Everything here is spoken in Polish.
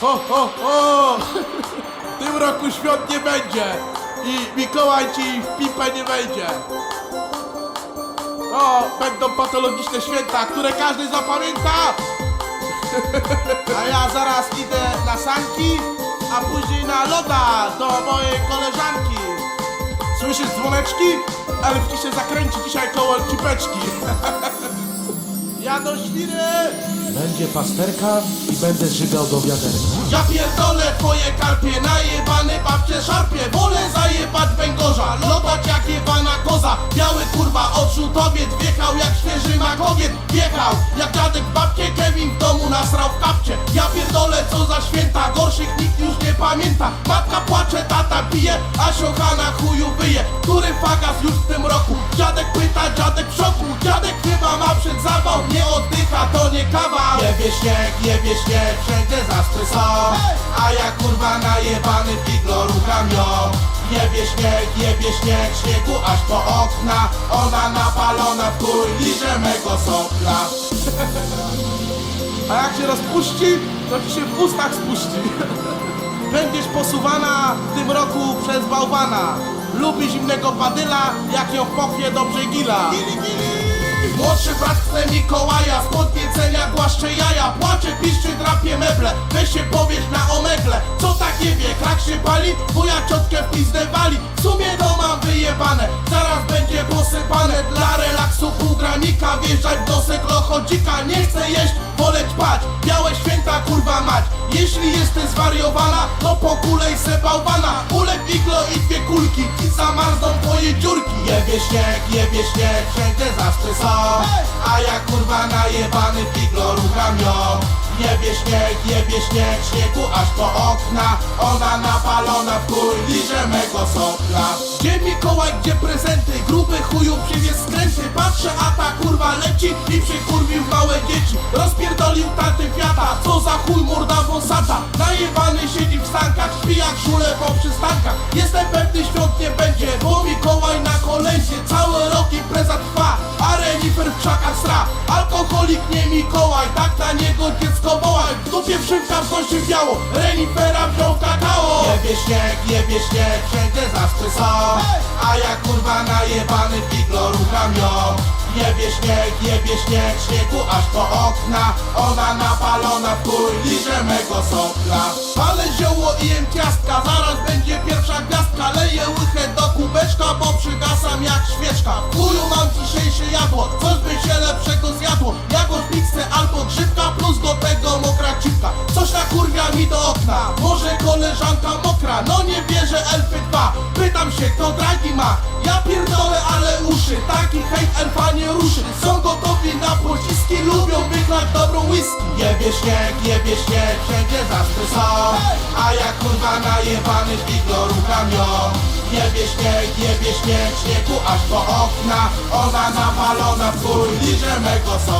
Ho, ho, ho! W tym roku świąt nie będzie i Mikołaj ci w pipę nie wejdzie. O, będą patologiczne święta, które każdy zapamięta. A ja zaraz idę na sanki, a później na loda do mojej koleżanki. Słyszysz dzwoneczki? Elfki się zakręci dzisiaj koło cipeczki. Jadą świry! Będzie pasterka i będę żygał do wiaderka. Ja pierdolę twoje karpie, najebany babcie szarpie. Wolę zajebać węgorza, lobać jak jebana koza. Biały kurwa oczu tobie wjechał jak świeży makowiec. Wjechał jak dziadek babcie Kevin w domu nasrał w kapcie. Ja pierdolę co za święta, gorszych nikt już nie pamięta. Matka płacze, tata pije, a siocha na chuju wyje. Który fagas już w tym roku? Dziadek pyta, dziadek w szoku. Dziadek chyba ma przed Jebie śnieg, jebie śnieg, wszędzie zaspy są. A ja kurwa najebany figlo rucham ją. Jebie śnieg, jebie śnieg, śniegu aż po okna. Ona napalona w chuj, liże mego sopla A jak się rozpuści, to ci się w ustach spuści. Będziesz posuwana w tym roku przez bałwana. Lubi zimnego badyla, jak ją pochwie dobrze gila. Młodszy brat chce Mikołaja, z podniecenia głaszcze jaja Płacze, piszczy, drapie meble, weź się powiesz na omegle Co tak nie wie, krak się pali, wuja ciotkę w pizdę wali. W sumie to mam wyjebane, zaraz będzie posypane. Dla relaksu pół granika, wjeżdżać w nosek lochodzika. Nie chcę jeść, wolę ćpać, białe święta kurwa mać. Jeśli jesteś zwariowana, to pokulej se bałwana. Ulep iglo i dwie kulki, zamarzną Jebie śnieg, jebie śnieg, wszędzie zaspy są. A ja kurwa najebany figlo rucham ją Jebie śnieg, jebie śnieg, śniegu aż po okna. Ona napalona w chuj, liże mego sopla Gdzie Mikołaj, gdzie prezenty? Gruby chuju przywieź skręty. Patrzę, a ta kurwa leci i przykurwił małe dzieci. Rozpierdolił taty wiata, co za chuj morda wąsata. Najebany siedzi w stankach, śpi jak żule po przystankach. Jestem pewny świąt nie będzie, bo Mikołaj na Cały rok impreza trwa, a renifer w krzakach sra. Alkoholik nie Mikołaj, tak na niego dziecko woła. W dupie wszynka w biało, renifera wziął kakao. Jebie śnieg, jebie śnieg, wszędzie zaspy są. A ja kurwa najebany figlo rucham ją. Jebie śnieg, jebie śnieg, śniegu aż po okna. Ona napalona w chuj, liże mego sopla Palę zioło i jem ciastka, zaraz będzie pierwsza gwiazdka. Leję łychę do kubeczka, bo przygasam jak świeczka. W chuju mam dzisiejsze jadło, coś by się lepszego zjadło. Jagód pizzę albo grzybka, plus do tego mokra cipka. Coś nakurwia mi do okna, może koleżanka mokra. No nie wierzę elfy 2, pytam się kto dragi ma. Ja pierdolę ale uszy, taki hejt elfa nie ruszy. Są Jebie śnieg, jebie śnieg, wszędzie zaspy są. A ja kurwa najebany figlo rucham ją Jebie śnieg, jebie śnieg, śniegu aż po okna. Ona napalona w chuj, liże mego sopla